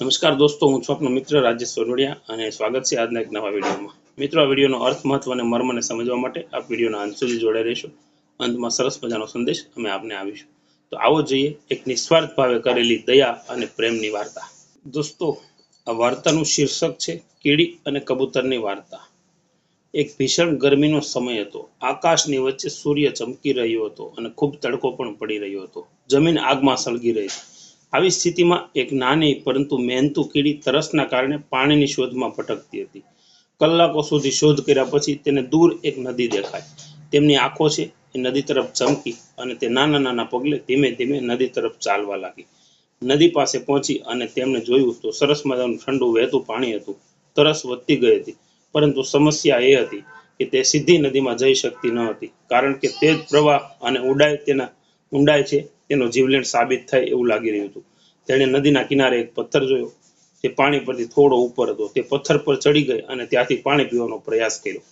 નમસ્કાર દોસ્તો, હું છું આપનો મિત્ર રાજેશ સોરવડિયા અને સ્વાગત છે આજના એક નવા વિડીયોમાં. મિત્રો, આ વિડીયોનો અર્થ, મહત્વ અને મર્મને સમજવા માટે આ વિડીયોના અંત સુધી જોડે રહેશો. અંતમાં સરસ મજાનો સંદેશ અમે આપને આવીશું તો આવો જોઈએ એક નિસ્વાર્થ ભાવે કરેલી દયા અને પ્રેમની વાર્તા. દોસ્તો, આ વાર્તાનું શીર્ષક છે કીડી અને કબૂતરની વાર્તા. એક ભીષણ ગરમીનો સમય હતો. આકાશની વચ્ચે સૂર્ય ચમકી રહ્યો હતો અને ખૂબ તડકો પણ પડી રહ્યો હતો. જમીન આગમાં સળગી રહી. હતી આવી સ્થિતિમાં એક નાની પરંતુ મહેનતુ કીડી તરસના કારણે પાણીની શોધમાં ભટકતી હતી. કલાકો સુધી શોધ કર્યા પછી તેને દૂર એક નદી દેખાય. તેમની આંખો છે એ નદી તરફ ચમકી અને તે નાના નાના પગલે ધીમે ધીમે નદી તરફ ચાલવા લાગી. નદી પાસે પહોંચી અને તેમણે જોયું તો સરસ મજાનું ઠંડુ વહેતું પાણી હતું. તરસ વધતી ગઈ હતી. પરંતુ સમસ્યા એ હતી કે તે સીધી નદીમાં જઈ શકતી ન હતી. કારણ કે તે જ પ્રવાહ અને ઊંડાઈ તેના ઊંડાઈ છે તેનો જીવલેણ સાબિત થાય એવું લાગી રહ્યું હતું. તેણે નદીના કિનારે એક પથ્થર જોયો. તે પાણી પરથી થોડો ઉપર હતો. તે પથ્થર પર ચડી ગઈ અને ત્યાંથી પાણી પીવાનો પ્રયાસ કર્યો.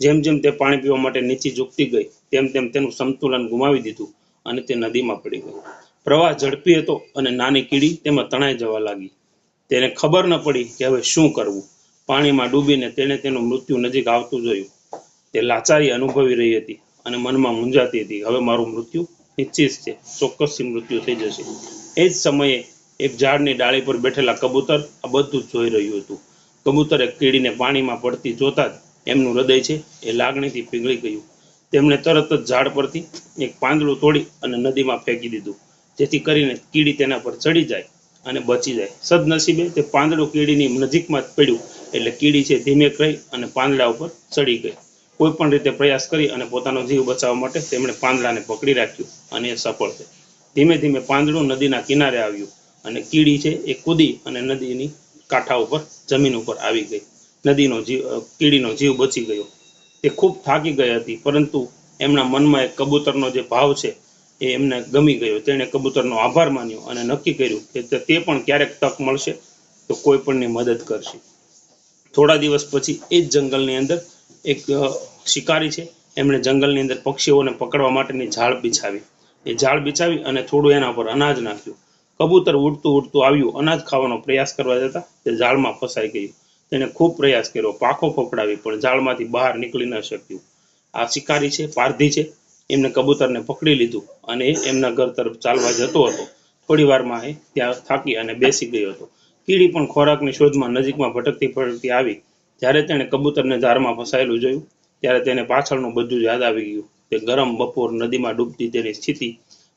જેમ જેમ તે પાણી પીવા માટે નીચે ઝૂકતી ગઈ, તેમ તેમ તેનું સંતુલન ગુમાવી દીધું અને તે નદીમાં પડી ગઈ પ્રવાહ ઝડપી હતો અને નાની કીડી તેમાં તણાઈ જવા લાગી. તેને ખબર ન પડી કે હવે શું કરવું. પાણીમાં ડૂબીને તેણે તેનું મૃત્યુ નજીક આવતું જોયું. તે લાચારી અનુભવી રહી હતી અને મનમાં મૂંઝાતી હતી, હવે મારું મૃત્યુ નિશ્ચિત છે, ચોક્કસથી મૃત્યુ થઈ જશે. એ જ સમયે એક ઝાડની ડાળી પર બેઠેલા કબૂતર આ બધું જોઈ રહ્યું હતું. કબૂતરે કીડીને પાણીમાં પડતી જોતા જ એમનું હૃદય છે એ લાગણીથી પીગળી ગયું. તેમણે તરત જ ઝાડ પરથી એક પાંદડું તોડી અને નદીમાં ફેંકી દીધું. જેથી કરીને કીડી તેના પર ચડી જાય અને બચી જાય. સદનસીબે તે પાંદડું કીડીની નજીકમાં જ પડ્યું. એટલે કીડી છે ધીમે રહી અને પાંદડા ઉપર ચડી ગઈ. કોઈ પણ રીતે પ્રયાસ કરી અને પોતાનો જીવ બચાવવા માટે તેમણે પાંદડાને પકડી રાખ્યું અને એ સફળ થઈ. ધીમે ધીમે પાંદડું નદીના કિનારે આવ્યું અને કીડી છે એ કૂદી અને નદીની કાંઠા ઉપર, જમીન ઉપર આવી ગઈ. નદીનો જીવ કીડીનો જીવ બચી ગયો. તે ખૂબ થાકી ગઈ હતી, પરંતુ એમના મનમાં એક કબૂતરનો જે ભાવ છે એ એમને ગમી ગયો. તેણે કબૂતરનો આભાર માન્યો અને નક્કી કર્યું કે તે પણ ક્યારેક તક મળશે તો કોઈ પણની મદદ કરશે. થોડા દિવસ પછી એ જ જંગલની અંદર એક શિકારી છે. એમણે જંગલની અંદર પક્ષીઓને પકડવા માટેની જાળ બિછાવી. એ જાળ બિછાવી અને થોડું એના પર અનાજ નાખ્યું. કબૂતર ઉડતું ઉડતું આવ્યું. અનાજ ખાવાનો પ્રયાસ કરવા જતા તે જાળમાં ફસાઈ ગયું. તેણે ખૂબ પ્રયાસ કર્યો. પાખો ફફડાવી, પણ જાળમાંથી બહાર નીકળી ન શક્યું. આ શિકારી છે, પારધી છે. એમને કબૂતરને પકડી લીધું અને એમના ઘર તરફ ચાલવા જતો હતો. થોડી વારમાં એ ત્યાં થાકી અને બેસી ગયો હતો. કીડી પણ ખોરાકની શોધમાં નજીકમાં ભટકતી ભટકતી આવી. જ્યારે તેણે કબૂતરને ઝાડમાં ફસાયેલું જોયું ત્યારે તેને પાછળનું બધું યાદ આવી ગયું તે ગરમ બપોર નદીમાં ડૂબતી તેની સ્થિતિ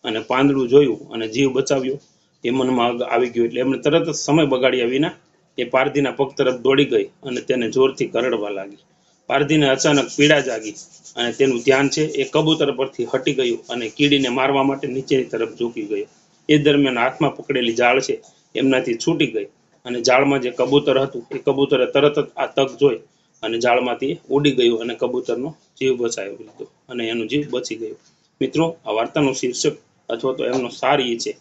અને પાંદડું જોયું અને જીવ બચાવ્યો. એ મનમાં આવી ગયું એટલે એમણે તરત જ સમય બગાડ્યા વિના એ પારધીના પગ તરફ દોડી ગઈ અને તેને જોરથી કરડવા લાગી. પારધીને અચાનક પીડા જાગી અને તેનું ધ્યાન છે એ કબૂતર પરથી હટી ગયું અને કીડીને મારવા માટે નીચેની તરફ ઝૂકી ગયો. એ દરમિયાન હાથમાં પકડેલી જાળ છે એમનાથી છૂટી ગઈ અને જાળમાં જે કબૂતર હતું એ કબૂતરે તરત જ આ તક જોઈ અને જાળમાંથી ઉડી ગયું અને કબૂતરનો જીવ બચાવી લીધો અને એનો જીવ બચી ગયો. મિત્રો, આ વાર્તાનું શીર્ષક અથવા તો એમનો સાર એ છે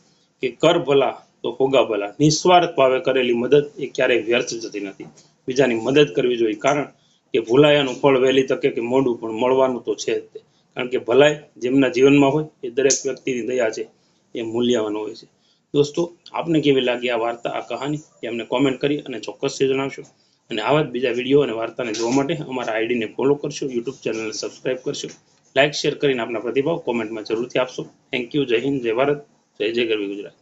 કે કર ભલા તો હોગા ભલા. નિસ્વાર્થ ભાવે કરેલી મદદ એ ક્યારેય વ્યર્થ જતી નથી. બીજાની મદદ કરવી જોઈએ. કારણ કે ભૂલાયાનું ફળ વહેલી તકે કે મોડું, પણ મળવાનું તો છે જ કારણ કે ભલાઈ જેમના જીવનમાં હોય એ દરેક વ્યક્તિની દયા છે, એ મૂલ્યવાન હોય છે. દોસ્તો, આપને કેવી લાગી આ વાર્તા, આ કહાની? એ અમને કોમેન્ટ કરી અને ચોક્કસથી જણાવશો. અને આવા જ બીજા વીડિયો અને વાર્તાને જોવા માટે અમારા આઈડીને ફોલો કરશો યુટ્યુબ ચેનલને સબસ્ક્રાઇબ કરશો. લાઇક શેર કરીને આપના પ્રતિભાવ કોમેન્ટમાં જરૂરથી આપશો. થેન્ક યુ જય હિન્દ, જય ભારત, જય જય ગરવી ગુજરાત.